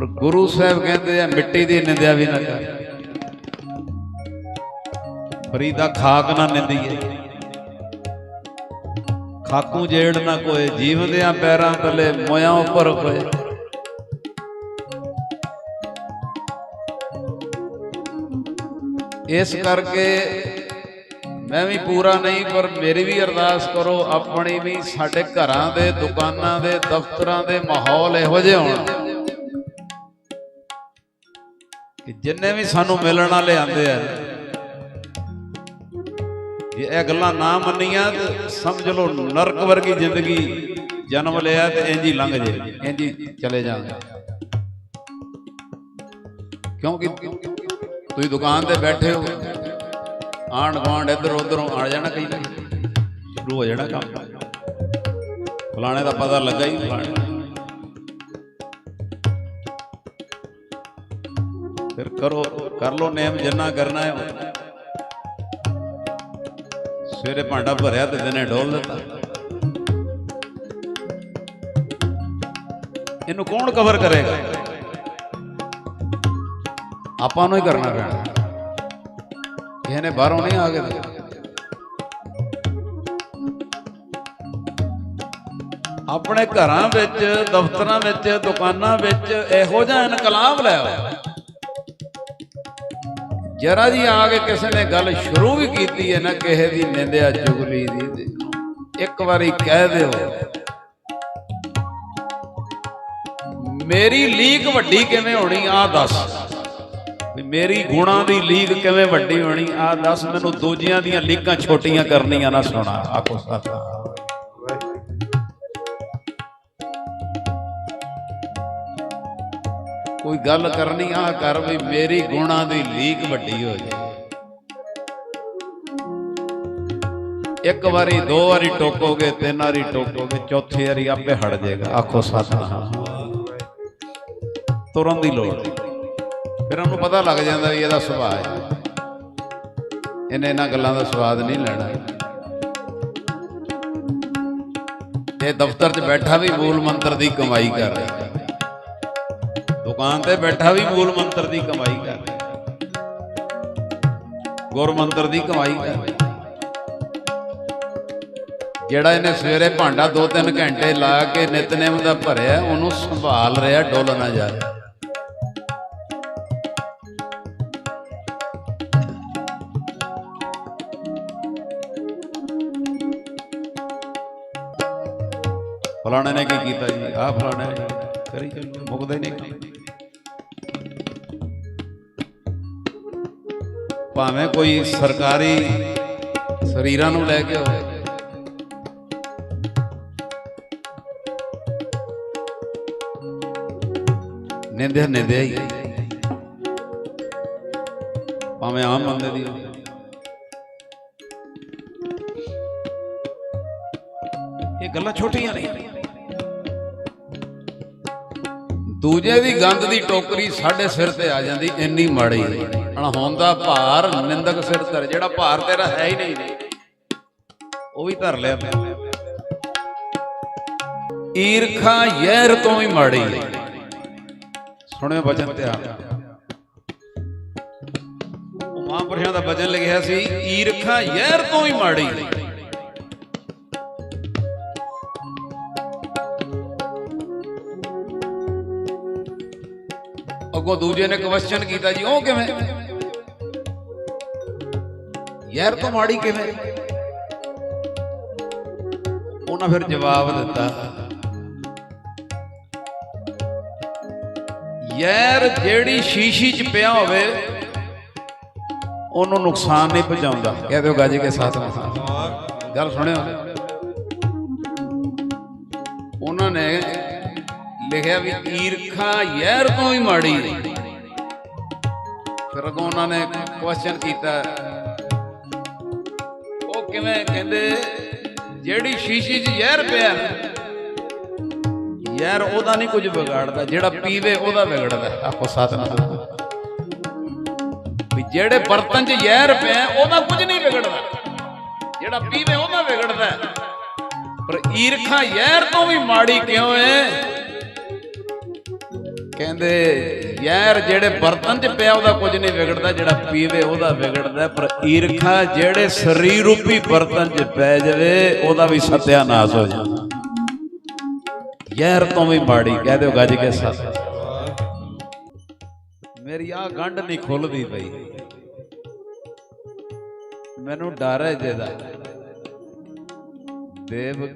ਪਰ ਗੁਰੂ ਸਾਹਿਬ ਕਹਿੰਦੇ ਆ, ਮਿੱਟੀ ਦੀ ਨਿੰਦਿਆ ਵੀ ਨਾ ਕਰ। ਫਰੀਦਾ ਖਾਕ ਨਾ ਨਿੰਦੀਏ। ਖਾਕੂ ਜੇੜ ਨਾ ਕੋਏ, ਜੀਵਦਿਆਂ ਪੈਰਾਂ ਤਲੇ ਮੋਇਆਂ ਉੱਪਰ ਹੋਏ। ਇਸ ਕਰਕੇ ਮੈਂ ਵੀ ਪੂਰਾ ਨਹੀਂ, ਪਰ ਮੇਰੀ ਵੀ ਅਰਦਾਸ ਕਰੋ, ਆਪਣੀ ਵੀ ਸਾਡੇ ਘਰਾਂ ਦੇ, ਦੁਕਾਨਾਂ ਦੇ, ਦਫ਼ਤਰਾਂ ਦੇ ਮਾਹੌਲ ਇਹੋ ਜਿਹੇ ਹੋਣ। ਕਿ ਜਿੰਨੇ ਵੀ ਸਾਨੂੰ ਮਿਲਣ ਵਾਲੇ ਆਂਦੇ ਆ, ਜੇ ਇਹ ਗੱਲਾਂ ਨਾ ਮੰਨੀਆਂ ਤੇ ਸਮਝ ਲਓ ਨਰਕ ਵਰਗੀ ਜ਼ਿੰਦਗੀ ਜਨਮ ਲਿਆ ਤੇ ਇੰਜ ਹੀ ਲੰਘ ਜੇ ਇੰਜ ਹੀ ਚਲੇ ਜਾਵਾਂਗੇ ਕਿਉਂਕਿ ਤੁਸੀਂ ਦੁਕਾਨ ਤੇ ਬੈਠੇ ਹੋ, ਆਂਢ ਗੁਆਂਢ ਇੱਧਰ ਉੱਧਰੋਂ ਆ ਜਾਣਾ ਕਈ ਸ਼ੁਰੂ ਹੋ ਜਾਣਾ ਕੰਮ। ਫਲਾਣੇ ਦਾ ਪਤਾ ਲੱਗਾ ਹੀ ਫਲਾਣੇ ਫਿਰ ਕਰੋ, ਕਰ ਲੋ ਨੇਮ ਜਿੰਨਾ ਕਰਨਾ ਹੈ। ਸਵੇਰੇ ਭਾਂਡਾ ਭਰਿਆ ਤੇ ਦਿਨੇ ਡੋਲ ਦਿੱਤਾ। ਇਹਨੂੰ ਕੌਣ ਕਵਰ ਕਰੇਗਾ? ਆਪਾਂ ਨੂੰ ਹੀ ਕਰਨਾ ਪੈਣਾ। ਇਹਨੇ ਬਾਹਰੋਂ ਨਹੀਂ ਆ ਕੇ ਆਪਣੇ ਘਰਾਂ ਵਿੱਚ, ਦਫ਼ਤਰਾਂ ਵਿੱਚ, ਦੁਕਾਨਾਂ ਵਿੱਚ ਇਹੋ ਜਿਹਾ ਇਨਕਲਾਬ ਲੈ ਆਇਆ ਜਰਾ ਜੀ ਆ ਕੇ ਕਿਸੇ ਨੇ ਗੱਲ ਸ਼ੁਰੂ ਵੀ ਕੀਤੀ ਹੈ ਨਾ, ਕਿਸੇ ਦੀ ਨਿੰਦਿਆ ਚੁਗਲੀ ਦੀ ਤੇ ਇੱਕ ਵਾਰੀ ਕਹਿ ਦਿਓ। ਮੇਰੀ ਲੀਕ ਵੱਡੀ ਕਿਵੇਂ ਹੋਣੀ ਆ ਦੱਸ। ਵੀ ਮੇਰੀ ਗੁਣਾਂ ਦੀ ਲੀਕ ਕਿਵੇਂ ਵੱਡੀ ਹੋਣੀ ਆ ਦੱਸ। ਮੈਨੂੰ ਦੂਜਿਆਂ ਦੀਆਂ ਲੀਕਾਂ ਛੋਟੀਆਂ ਕਰਨੀਆਂ ਨਾ ਸੁਣਾ। ਆਖੋ ਸਤਿ ਕੋਈ ਗੱਲ ਕਰਨੀ ਆ ਕਰ ਵੀ ਮੇਰੀ ਗੁਣਾਂ ਦੀ ਲੀਕ ਵੱਡੀ ਹੋ ਜਾਏ ਇੱਕ ਵਾਰੀ, ਦੋ ਵਾਰੀ ਟੋਕੋਗੇ, ਤਿੰਨ ਵਾਰੀ ਟੋਕੋਗੇ, ਚੌਥੀ ਵਾਰੀ ਆਪੇ ਹਟ ਜਾਏਗਾ। ਆਖੋ ਸਤਨਾਮ ਤੁਰਨ ਦੀ ਲੋੜ ਫਿਰ ਉਹਨੂੰ ਪਤਾ ਲੱਗ ਜਾਂਦਾ ਵੀ ਇਹਦਾ ਸੁਭਾਅ ਹੈ। ਇਹਨੇ ਇਹਨਾਂ ਗੱਲਾਂ ਦਾ ਸਵਾਦ ਨਹੀਂ ਲੈਣਾ। ਇਹ ਦਫ਼ਤਰ 'ਚ ਬੈਠਾ ਵੀ ਮੂਲ ਮੰਤਰ ਦੀ ਕਮਾਈ ਕਰ ਰਿਹਾ। ਦੁਕਾਨ ਤੇ ਬੈਠਾ ਵੀ ਮੂਲ ਮੰਤਰ ਦੀ ਕਮਾਈ ਕਰ ਰਿਹਾ। ਗੁਰ ਮੰਤਰ ਦੀ ਕਮਾਈ ਕਰ ਜਿਹੜਾ ਇਹਨੇ ਸਵੇਰੇ ਭਾਂਡਾ 2-3 ਘੰਟੇ ਲਾ ਕੇ ਨਿਤਨੇਮ ਦਾ ਭਰਿਆ, ਉਹਨੂੰ ਸੰਭਾਲ ਰਿਹਾ, ਡੁੱਲ ਨਾ ਜਾਏ ਫਲਾਣੇ ਨੇ ਕੀ ਕੀਤਾ ਜੀ? ਆਹ ਫਲਾਣੇ ਨੇ ਕਰੀ ਚੱਲੋ, ਮੁਕਦਾ ਹੀ ਨਹੀਂ। ਭਾਵੇਂ ਕੋਈ ਸਰਕਾਰੀ ਸਰੀਰਾਂ ਨੂੰ ਲੈ ਕੇ ਹੋਵੇ। ਨਿੰਦਿਆ ਨਿੰਦਿਆ ਹੀ। ਭਾਵੇਂ ਆਮ ਬੰਦੇ ਦੀ ਹੋਵੇ। ਇਹ ਗੱਲਾਂ ਛੋਟੀਆਂ ਨਹੀਂ ਦੂਜੇ ਦੀ ਗੰਦ ਦੀ ਟੋਕਰੀ ਸਾਡੇ ਸਿਰ ਤੇ ਆ ਜਾਂਦੀ, ਇੰਨੀ ਮਾੜੀ। ਅਣਹੋਂਦਾ ਭਾਰ ਨਿੰਦਕ ਸਿਰ ਧਰ, ਜਿਹੜਾ ਭਾਰ ਤੇਰਾ ਹੈ ਹੀ ਨਹੀਂ। ਉਹ ਵੀ ਧਰ ਲਿਆ। ਈਰਖਾ ਯਹਿਰ ਤੋਂ ਹੀ ਮਾੜੀ। ਸੁਣਿਓ ਬਚਨ ਧਿਆਨ ਉਹ ਮਹਾਂਪੁਰਸ਼ਾਂ ਦਾ ਬਚਨ ਲਿਖਿਆ ਸੀ, ਈਰਖਾ ਯਹਿਰ ਤੋਂ ਹੀ ਮਾੜੀ। ਅੱਗੋਂ ਦੂਜੇ ਨੇ ਕੁਐਸਚਨ ਕੀਤਾ ਜੀ, ਉਹ ਕਿਵੇਂ? ਯਾਰ ਤੋਂ ਮਾੜੀ ਕਿਵੇਂ? ਉਹਨਾਂ ਫਿਰ ਜਵਾਬ ਦਿੱਤਾ, ਯਾਰ ਜਿਹੜੀ ਸ਼ੀਸ਼ੀ 'ਚ ਪਿਆ ਹੋਵੇ, ਉਹਨੂੰ ਨੁਕਸਾਨ ਨਹੀਂ ਪਹੁੰਚਾਉਂਦਾ। ਕਹਿ ਦਿਓ ਗਾਜੀ ਕੇ ਸਾਥ ਨਾਲ। ਗੱਲ ਸੁਣਿਓ। ਉਹਨਾਂ ਨੇ ਲਿਖਿਆ ਵੀ ਈਰਖਾ ਯਹਿਰ ਤੋਂ ਵੀ ਮਾੜੀ। ਫਿਰ ਅੱਗੋਂ ਉਹਨਾਂ ਨੇ ਕੁਐਸਚਨ ਕੀਤਾ, ਉਹ ਕਿਵੇਂ ਕਹਿੰਦੇ, ਜਿਹੜੀ ਸ਼ੀਸ਼ੀ 'ਚ ਜ਼ਹਿਰ ਪਿਆ ਯਾਰ ਉਹਦਾ ਨਹੀਂ ਕੁਝ ਵਿਗਾੜਦਾ, ਜਿਹੜਾ ਪੀਵੇ ਉਹਦਾ ਵਿਗੜਦਾ, ਆਖੋ ਸਤਨਾਮ। ਵੀ ਜਿਹੜੇ ਬਰਤਨ 'ਚ ਜ਼ਹਿਰ ਪਿਆ, ਉਹਦਾ ਕੁਝ ਨਹੀਂ ਵਿਗੜਦਾ। ਜਿਹੜਾ ਪੀਵੇ ਉਹਦਾ ਵਿਗੜਦਾ। ਪਰ ਈਰਖਾ ਜ਼ਹਿਰ ਤੋਂ ਵੀ ਮਾੜੀ ਕਿਉਂ ਹੈ? ਕਹਿੰਦੇ, ਯਾਰ ਜਿਹੜੇ ਬਰਤਨ 'ਚ ਪਿਆ ਉਹਦਾ ਕੁਝ ਨਹੀਂ ਵਿਗੜਦਾ, ਜਿਹੜਾ ਪੀਵੇ ਉਹਦਾ ਵਿਗੜਦਾ ਪਰ ਈਰਖਾ ਜਿਹੜੇ ਸਰੀਰ ਰੂਪੀ ਬਰਤਨ 'ਚ ਪੈ ਜਾਵੇ, ਉਹਦਾ ਵੀ ਸਤਿਆਨਾਸ਼ ਹੋ ਜਾਂਦਾ। ਯਾਰ ਤੋਂ ਵੀ ਮਾੜੀ, ਕਹਿ ਦਿਓ ਗੱਜ ਕੇ ਸੱਤ ਮੇਰੀ ਆ ਗੰਢ ਨਹੀਂ ਖੁੱਲਦੀ ਪਈ। ਮੈਨੂੰ ਡਰ ਹੈ ਜਿਹਦਾ। ਦੇਵ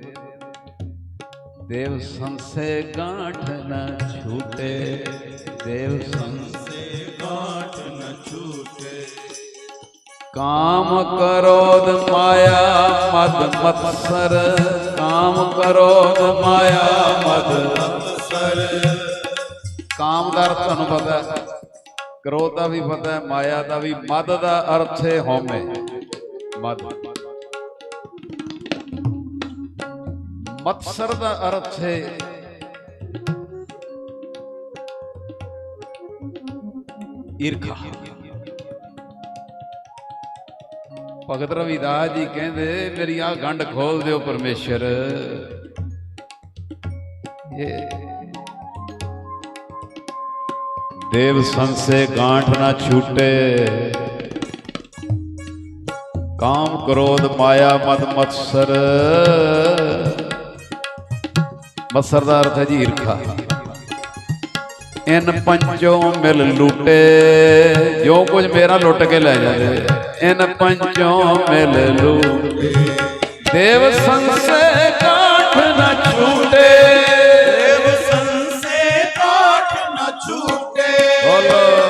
ਦੇਵ ਸੰਸੇ ਗਾਂਠ ਨ ਛੂਟੇ। ਦੇਵ ਸੰਸੇ ਕਾਟ ਨ ਛੂਟੇ। ਕਾਮ ਕਰੋਧ ਮਾਇਆ, ਮਦ ਮਤਸਰ। ਕਾਮ ਕਰੋਧ ਮਾਇਆ, ਮਦ ਮਤਸਰ। ਕਾਮ ਦਾ ਅਰਥ ਤੁਹਾਨੂੰ ਪਤਾ ਹੈ। ਕ੍ਰੋਧ ਦਾ ਵੀ ਪਤਾ ਹੈ, ਮਾਇਆ ਦਾ ਵੀ। ਮਦ ਦਾ ਅਰਥ ਹੈ ਹਉਮੈ। ਮਦ। ਮਤਸਰ ਦਾ ਅਰਥ। ਹੈ ਈਰਖਾ। ਭਗਤ ਰਵਿਦਾਸ ਜੀ ਕਹਿੰਦੇ, ਮੇਰੀ ਆ ਗੰਢ ਖੋਲ ਦਿਓ ਪਰਮੇਸ਼ਰ। ਇਹ ਦੇਵ ਸੰਸੇ ਗਾਂਠ ਨਾ ਛੂਟੇ। ਕਾਮ ਕ੍ਰੋਧ ਮਾਇਆ ਮਦ ਮਤਸਰ। ਮਤਸਰ ਦਾ ਅਰਥ ਹੈ ਜੀ ਈਰਖਾ ਇਨ ਪੰਚੋਂ ਮਿਲ ਲੁੱਟੇ ਜੋ ਕੁਝ ਮੇਰਾ ਲੁੱਟ ਕੇ ਲੈ ਜਾਂਦੇ ਇਨ ਪੰਚੋਂ ਮਿਲ ਲੁੱਟੇ ਦੇਵ ਸੰਸੇ ਗਾਂਠ ਨਾ ਛੂਟੇ ਦੇਵ ਸੰਸੇ ਕਾਟ ਨ ਛੂਟੇ ਬੋਲੋ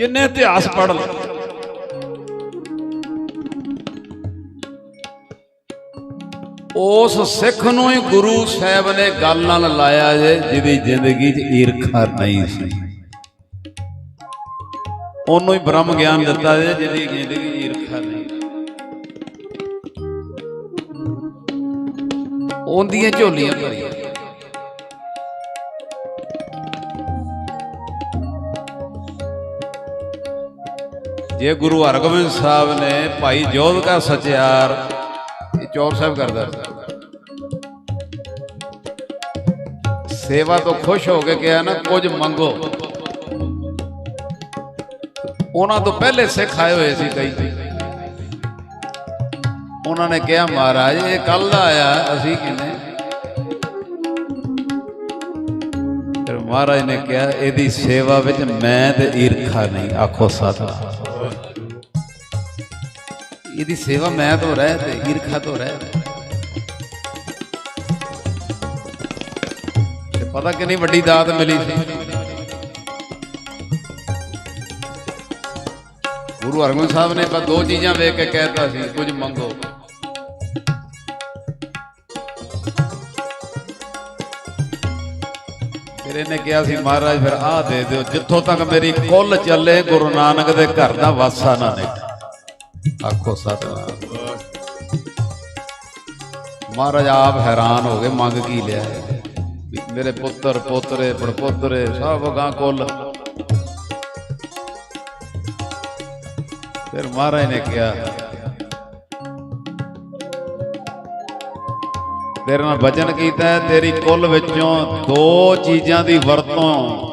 ਜਿੰਨੇ ਇਤਿਹਾਸ ਪੜ੍ਹ ਲਓ ਉਸ ਸਿੱਖ ਨੂੰ ਹੀ ਗੁਰੂ ਸਾਹਿਬ ਨੇ ਗੱਲ ਨਾਲ ਲਾਇਆ ਜੇ, ਜਿਹਦੀ ਜ਼ਿੰਦਗੀ 'ਚ ਈਰਖਾ ਨਹੀਂ ਸੀ। ਉਹਨੂੰ ਹੀ ਬ੍ਰਹਮ ਗਿਆਨ ਦਿੱਤਾ ਜੇ, ਜਿਹਦੀ ਜ਼ਿੰਦਗੀ 'ਚ ਈਰਖਾ ਨਹੀਂ। ਉਹਦੀਆਂ ਝੋਲੀਆਂ ਭਰੀਆਂ। ਜੇ ਗੁਰੂ ਹਰਗੋਬਿੰਦ ਸਾਹਿਬ ਨੇ ਭਾਈ ਜੋਧ ਕਾ ਸਚਿਆਰ, ਇਹ ਚੌਰ ਸਾਹਿਬ ਕਰਦਾ ਸੇਵਾ ਤੋਂ ਖੁਸ਼ ਹੋ ਕੇ ਕਿਹਾ ਨਾ, ਕੁਝ ਮੰਗੋ। ਉਹਨਾਂ ਤੋਂ ਪਹਿਲੇ ਸਿੱਖ ਆਏ ਹੋਏ ਸੀ ਕਈ। ਉਹਨਾਂ ਨੇ ਕਿਹਾ, ਮਹਾਰਾਜ, ਇਹ ਕੱਲ ਦਾ ਆਇਆ, ਅਸੀਂ ਕਿਨੇ ਫਿਰ ਮਹਾਰਾਜ ਨੇ ਕਿਹਾ, ਇਹਦੀ ਸੇਵਾ ਵਿੱਚ ਮੈਂ ਤੇ ਈਰਖਾ ਨਹੀਂ, ਆਖੋ ਸਤਿ। ਇਹਦੀ ਸੇਵਾ ਮੈਂ ਤੋਂ ਰਹਿ ਤੇ ਈਰਖਾ ਤੋਂ ਰਹਿ। ਤੇ ਪਤਾ ਕਿੰਨੀ ਵੱਡੀ ਦਾਤ ਮਿਲੀ ਸੀ। ਗੁਰੂ ਹਰਗੋਬਿੰਦ ਸਾਹਿਬ ਨੇ ਬਸ ਦੋ ਚੀਜ਼ਾਂ ਵੇਖ ਕੇ ਕਹਿਤਾ ਸੀ, ਕੁਝ ਮੰਗੋ। ਫਿਰ ਇਹਨੇ ਕਿਹਾ ਸੀ, ਮਹਾਰਾਜ, ਫਿਰ ਆਹ ਦੇ ਦਿਓ, ਜਿੱਥੋਂ ਤੱਕ ਮੇਰੀ ਕੁੱਲ ਚੱਲੇ, ਗੁਰੂ ਨਾਨਕ ਦੇ ਘਰ ਦਾ ਵਾਸਾ ਨਾ ਨਿਕਲੇ। ਆਖੋ ਸਤਨਾਮ ਮਹਾਰਾਜ ਆਪ ਹੈਰਾਨ ਹੋ ਗਏ, ਮੰਗ ਕੀ ਲਿਆ? ਮੇਰੇ ਪੁੱਤਰ, ਪੋਤਰੇ, ਪੜਪੋਤਰੇ, ਸਭ ਗਾਂ ਕੁੱਲ। ਫਿਰ ਮਹਾਰਾਜ ਨੇ ਕਿਹਾ, ਤੇਰੇ ਨਾਲ ਵਚਨ ਕੀਤਾ ਤੇਰੀ ਕੁੱਲ ਵਿੱਚੋਂ ਦੋ ਚੀਜ਼ਾਂ ਦੀ ਵਰਤੋਂ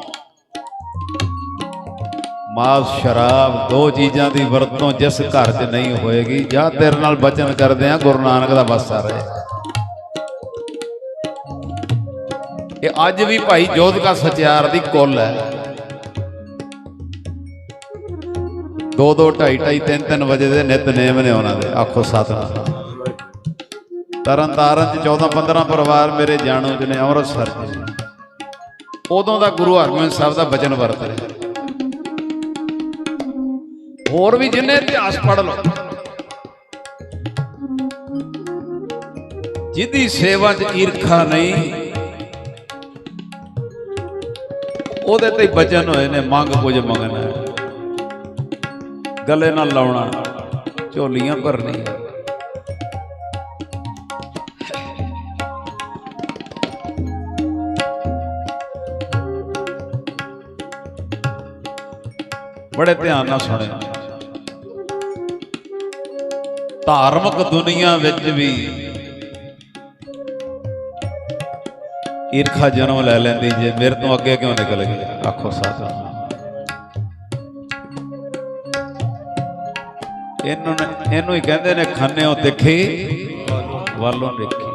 ਮਾਸ ਸ਼ਰਾਬ, ਦੋ ਚੀਜ਼ਾਂ ਦੀ ਵਰਤੋਂ ਜਿਸ ਘਰ 'ਚ ਨਹੀਂ ਹੋਏਗੀ, ਜਾਂ ਤੇਰੇ ਨਾਲ ਬਚਨ ਕਰਦੇ ਆ ਗੁਰੂ ਨਾਨਕ ਦਾ ਵਾਸਾ ਰਹੇ। ਇਹ ਅੱਜ ਵੀ ਭਾਈ ਜੋਧਕਾ ਸਚਿਆਰ ਦੀ ਕੁੱਲ ਹੈ। ਦੋ ਦੋ, ਢਾਈ ਢਾਈ, ਤਿੰਨ ਤਿੰਨ ਵਜੇ ਦੇ ਨਿਤਨੇਮ ਨੇ ਉਹਨਾਂ ਦੇ, ਆਖੋ ਸਤਨਾਮ। ਤਰਨ ਤਾਰਨ ਚ 14 15 ਪਰਿਵਾਰ ਮੇਰੇ ਜਾਣੋ ਚ ਨੇ ਅੰਮ੍ਰਿਤਸਰ ਚ। ਉਦੋਂ ਦਾ ਗੁਰੂ ਹਰਗੋਬਿੰਦ ਸਾਹਿਬ ਦਾ ਬਚਨ ਵਰਤ ਰਿਹਾ। ਹੋਰ ਵੀ ਜਿੰਨੇ ਇਤਿਹਾਸ ਪੜ੍ਹ ਲਓ। ਜਿਹਦੀ ਸੇਵਾ 'ਚ ਈਰਖਾ ਨਹੀਂ, ਉਹਦੇ ਤੇ ਹੀ ਬਚਨ ਹੋਏ ਨੇ, ਮੰਗ ਕੁਝ ਮੰਗਣਾ ਗਲੇ ਨਾਲ ਲਾਉਣਾ, ਝੋਲੀਆਂ ਭਰਨੀਆਂ। ਬੜੇ ਧਿਆਨ ਨਾਲ ਸੁਣਿਓ। ਧਾਰਮਿਕ ਦੁਨੀਆ ਵਿੱਚ ਵੀ ਈਰਖਾ ਜਨਮ ਲੈ ਲੈਂਦੀ ਜੇ, ਮੇਰੇ ਤੋਂ ਅੱਗੇ ਕਿਉਂ ਨਿਕਲ ਗਈ? ਆਖੋ ਸਾਧ। ਇਹਨੂੰ ਇਹਨੂੰ ਹੀ ਕਹਿੰਦੇ ਨੇ, ਖੰਨੇ ਉਹ ਤਿੱਖੀ ਵੱਲੋਂ ਦੇਖੀ।